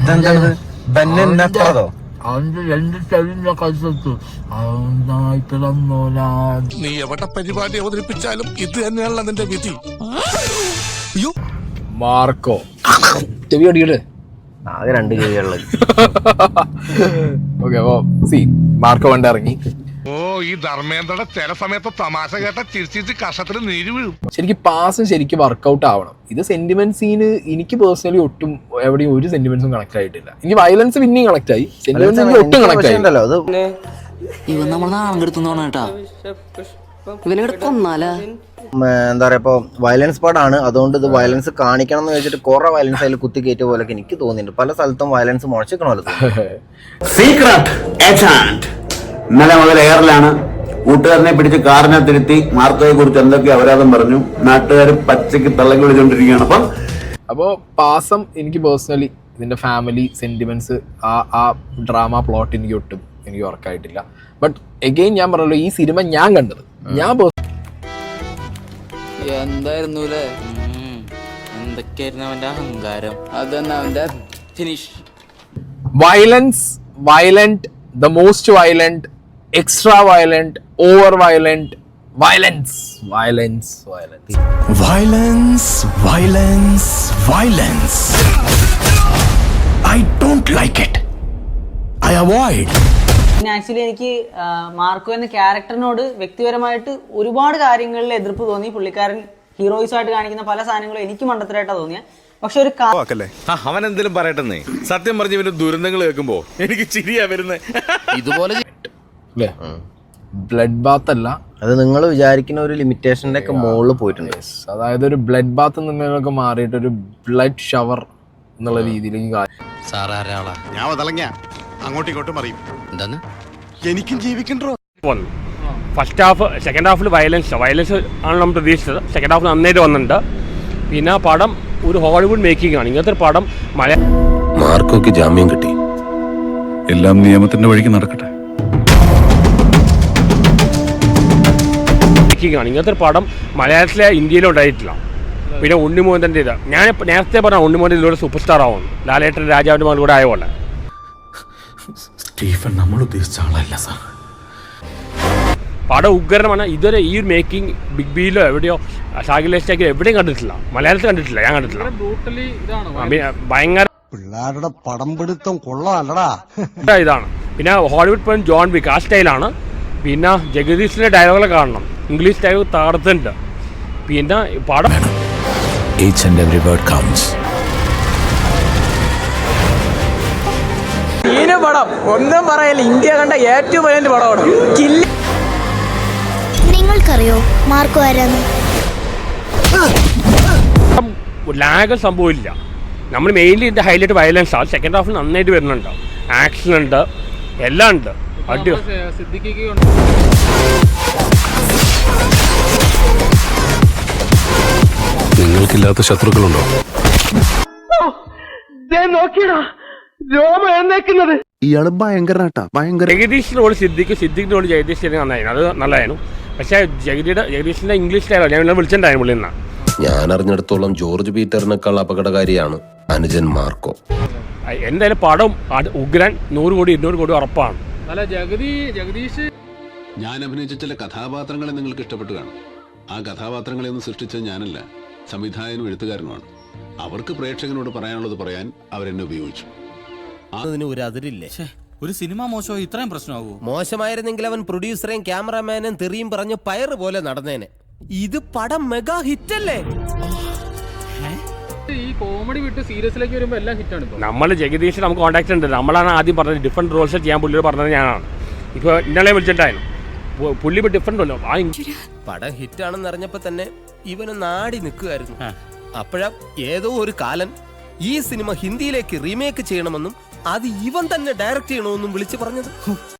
ഇതെന്താണിത് ബെന്നെന്നോ അവന്റെ രണ്ട് ചെവിന്റെ കഴുത്ത്. അവനായി പിറന്നോലാ നീ എവിടെ പരിപാടി അവതരിപ്പിച്ചാലും ഇത് തന്നെയാണല്ലോ നിന്റെ വിധി. മാർക്കോ. ചെവി അടിക്കട്ടെ ആകെ രണ്ട് ഓക്കെ അപ്പൊ സി മാർക്കോ വണ്ടി ഇറങ്ങി ഓ ഈ ധർമ്മേന്ദ്രയുടെ ചില സമയത്ത് തമാശ കേട്ട ചിരിച്ചിരിച്ച് കഷത്തിൽ നീര് വീഴും. ശരിക്കും പാസം ശരിക്കും വർക്കൗട്ട് ആവണം. ഇത് സെന്റിമെന്റ് സീന് എനിക്ക് പേഴ്സണലി ഒട്ടും എവിടെയും ഒരു സെന്റിമെന്റ്സും കണക്ട് ആയിട്ടില്ല. എനിക്ക് വയലൻസ് പിന്നെയും കണക്ട് ആയി. സെന്റിമെന്റ് ഒട്ടും കണക്ട് ആയിട്ടല്ലോ. അത് ഇവൻ നമ്മൾ നാളെ കേട്ടാ. ഇവനെ കൊന്നാലാ? എന്താ പറയാ ഇപ്പൊ വയലൻസ് പാടാണ്. അതുകൊണ്ട് ഇത് വയലൻസ് കാണിക്കണം എന്ന് വെച്ചിട്ട് കുറെ വയലൻസ് അതിൽ കുത്തി കയറ്റിയ പോലെ എനിക്ക് തോന്നിയിട്ടുണ്ട്. പല സ്ഥലത്തും വയലൻസ് മുഴച്ചിക്കണമല്ലോ സീക്രട്ട് ഏജന്റ് ഇന്നലെ മുതൽ എയറിലാണ്. കൂട്ടുകാരനെ പിടിച്ച് കാറിനെ തിരുത്തി മാർക്കോയെ കുറിച്ച് എന്തൊക്കെ അപരാധം പറഞ്ഞു. നാട്ടുകാർ പച്ചക്ക് തള്ളക്കി വിളിച്ചോണ്ടിരിക്കുകയാണ്. അപ്പം അപ്പോ പാസം എനിക്ക് പേഴ്സണലി ഇതിന്റെ ഫാമിലി സെന്റിമെന്റ്സ് ആ ആ ഡ്രാമ പ്ലോട്ട് എനിക്ക് ഒട്ടും എനിക്ക് ഉറക്കായിട്ടില്ല. ബട്ട് എഗെയിൻ ഞാൻ പറഞ്ഞല്ലോ ഈ സിനിമ ഞാൻ കണ്ടത്. ഞാൻ എന്തായിരുന്നു എന്തൊക്കെയായിരുന്നു അവന്റെ അഹങ്കാരം? അതന്നെ അവന്റെ finish violence violent the most violent extra violent over violent violence violence violence violence violence violence. I don't like it. I avoid. പിന്നെ ആക്ച്വലി എനിക്ക് മാർക്കോ എന്ന ക്യാരക്ടറിനോട് വ്യക്തിപരമായിട്ട് ഒരുപാട് കാര്യങ്ങളിൽ എതിർപ്പ് തോന്നി. പുള്ളിക്കാരൻ ഹീറോയിസ് ആയിട്ട് കാണിക്കുന്ന പല സാധനങ്ങളും എനിക്ക് മണ്ടത്തരായിട്ടാണ് തോന്നിയത് പക്ഷെ ഒരു അവൻ എന്തെങ്കിലും പറയട്ടെന്നേ. സത്യം പറഞ്ഞ ഇവന് ദുരന്തങ്ങൾ കേൾക്കുമ്പോ എനിക്ക് ചിരിയാ വരുന്നത് ഇതുപോലെ അല്ലേ? ബ്ലഡ് ബാത്ത് അല്ല. അത് നിങ്ങൾ വിചാരിക്കുന്ന ഒരു ലിമിറ്റേഷന്റെ ഒക്കെ മുകളിൽ പോയിട്ടുണ്ട്. അതായത് ഒരു ബ്ലഡ് ബാത്ത് നിന്നൊക്കെ മാറിയിട്ട് ഒരു ബ്ലഡ് ഷവർ എന്നുള്ള രീതിയിലേക്ക് ഞാൻ വതളങ്ങ അങ്ങോട്ടും ഇങ്ങോട്ടും അറിയും എന്താണ്? എനിക്കും ജീവിക്കണ്ടോ? ഫസ്റ്റ് ഹാഫ് സെക്കൻഡ് ഹാഫിൽ വയലൻസ് വയലൻസ് ആണ് നമ്മൾ പ്രതീക്ഷിച്ചത്. സെക്കൻഡ് ഹാഫ് നന്നായിട്ട് വന്നിട്ടുണ്ട്. പിന്നെ ആ പടം ഒരു ഹോളിവുഡ് മേക്കിംഗ് ആണ്. ഇങ്ങനത്തെ ഒരു പടം മലയാളം മാർക്കോക്ക് ജാമ്യം കിട്ടി. എല്ലാം നിയമത്തിന്റെ വഴിക്ക് നടക്കട്ടെ. ആണ് ഇങ്ങനത്തെ ഒരു പടം മലയാളത്തിലെ ഇന്ത്യയിലും ഉണ്ടായിട്ടില്ല. പിന്നെ ഉണ്ണിമോഹന്റെ ഇത്. ഞാൻ നേരത്തെ പറഞ്ഞ ഉണ്ണിമോഹൻ ഇതിലൂടെ സൂപ്പർ സ്റ്റാർ ആവുന്നു ലാലേട്ടൻ രാജാവിന്റെ മകളുടെ ആയപോലെ സ്റ്റീഫൻ നമ്മൾ ഉദ്ദേശിച്ച ആളല്ല സാർ പടം ഉഗ്രനമാണ്. ഇതുവരെ ഈ ഒരു മേക്കിംഗ് ബിഗ് ബിയിലോ എവിടെയോ ഷാഗിലേസ്റ്റാക്കിലോ എവിടെയും കണ്ടിട്ടില്ല. മലയാളത്തിൽ കണ്ടിട്ടില്ല ഞാൻ കണ്ടിട്ടില്ല. ഭയങ്കര പിള്ളേരുടെ പടം പിടുത്തം കൊള്ളാമല്ലടാ. ഇതാണ്. പിന്നെ ഹോളിവുഡ് പോയിന്റ് ജോൺ വിക്ക് ആ സ്റ്റൈലാണ് പിന്നെ ജഗദീഷിന്റെ ഡയലോഗുകൾ കാണണം. ഇംഗ്ലീഷ് ടാഗ് തകർത്തുണ്ട് പിന്നെ പടം. Each and every word counts പടം. ഒന്നും പറയല്ല. ഇന്ത്യ കണ്ട ഏറ്റവും വലിയ പടമാണ്. കില്ല നിങ്ങൾക്കറിയോ മാർക്കോ ആരാന്ന് ലാഗ് സംഭവമില്ല. നമ്മൾ മെയിൻലി ഇതിന്റെ ഹൈലൈറ്റ് വയലൻസ് ആണ് സെക്കൻഡ് ഹാഫിൽ നന്നായിട്ട് വരുന്നുണ്ട്. ആക്ഷൻ ഉണ്ട്. എല്ലാം ഉണ്ട്. അടി നിങ്ങൾക്കില്ലാത്ത ശത്രുക്കളുണ്ടോ? ഇയാൾ ഭയങ്കരനാട്ടാ ഭയങ്കര ജഗദീഷിനോട് സിദ്ദിഖ് സിദ്ദിഖിനോട് ജഗദീഷ് നന്നായിരുന്നു അത് നല്ലതായിരുന്നു. പക്ഷേ ജഗതിയുടെ ജഗദീഷിന്റെ ഇംഗ്ലീഷ് ഡയലോഗ് ഞാൻ വിളിച്ചിട്ടുണ്ടായിരുന്നു പുള്ളി എന്നാ ഞാൻ അറിഞ്ഞിടത്തോളം ജോർജ് പീറ്ററിനേക്കാൾ അപകടകാരിയാണ് അനുജൻ മാർക്കോ. എന്തായാലും പടം ഉഗ്രൻ നൂറ് കോടി ഇരുന്നൂറ് കോടി ഉറപ്പാണ്. ഞാൻ അഭിനയിച്ച ചില കഥാപാത്രങ്ങളെ നിങ്ങൾക്ക് ഇഷ്ടപ്പെട്ടു കാണും. ആ കഥാപാത്രങ്ങളെ ഒന്നും സൃഷ്ടിച്ച ഞാനല്ല. സംവിധായകനും എഴുത്തുകാരനുമാണ്. അവർക്ക് പ്രേക്ഷകനോട് പറയാനുള്ളത് പറയാൻ അവരെന്നെ ഉപയോഗിച്ചു. അതിന് ഒരു അതിരില്ലേ? ഒരു സിനിമ മോശമോ? ഇത്രയും പ്രശ്നമാകൂ മോശമായിരുന്നെങ്കിൽ അവൻ പ്രൊഡ്യൂസറെയും ക്യാമറാമാനും തെറിയും പറഞ്ഞ് പയറ് പോലെ നടന്നേനെ. ഇത് പടം മെഗാ ഹിറ്റ് അല്ലേ നമ്മൾ ജഗദീഷ് നമുക്ക് കോൺടാക്ട് ഉണ്ട്. നമ്മളാണ് ആദ്യം പറഞ്ഞത് ഡിഫറെന്റ് റോൾസ് ചെയ്യാൻ പുള്ളിയോട് പറഞ്ഞത് ഞാനാണ്. ഇപ്പോൾ ഇന്നലെ വിളിച്ചിട്ടുണ്ടായിരുന്നു പു- പുള്ളി ഡിഫറെന്റ് അല്ലോ. പടം ഹിറ്റ് ആണെന്ന് അറിഞ്ഞപ്പോ തന്നെ ഇവന് നാടി നിൽക്കുമായിരുന്നു അപ്പോഴാ ഏതോ ഒരു കാലൻ ഈ സിനിമ ഹിന്ദിയിലേക്ക് റീമേക്ക് ചെയ്യണമെന്നും അത് ഇവൻ തന്നെ ഡയറക്റ്റ് ചെയ്യണമെന്നും വിളിച്ചു പറഞ്ഞത്.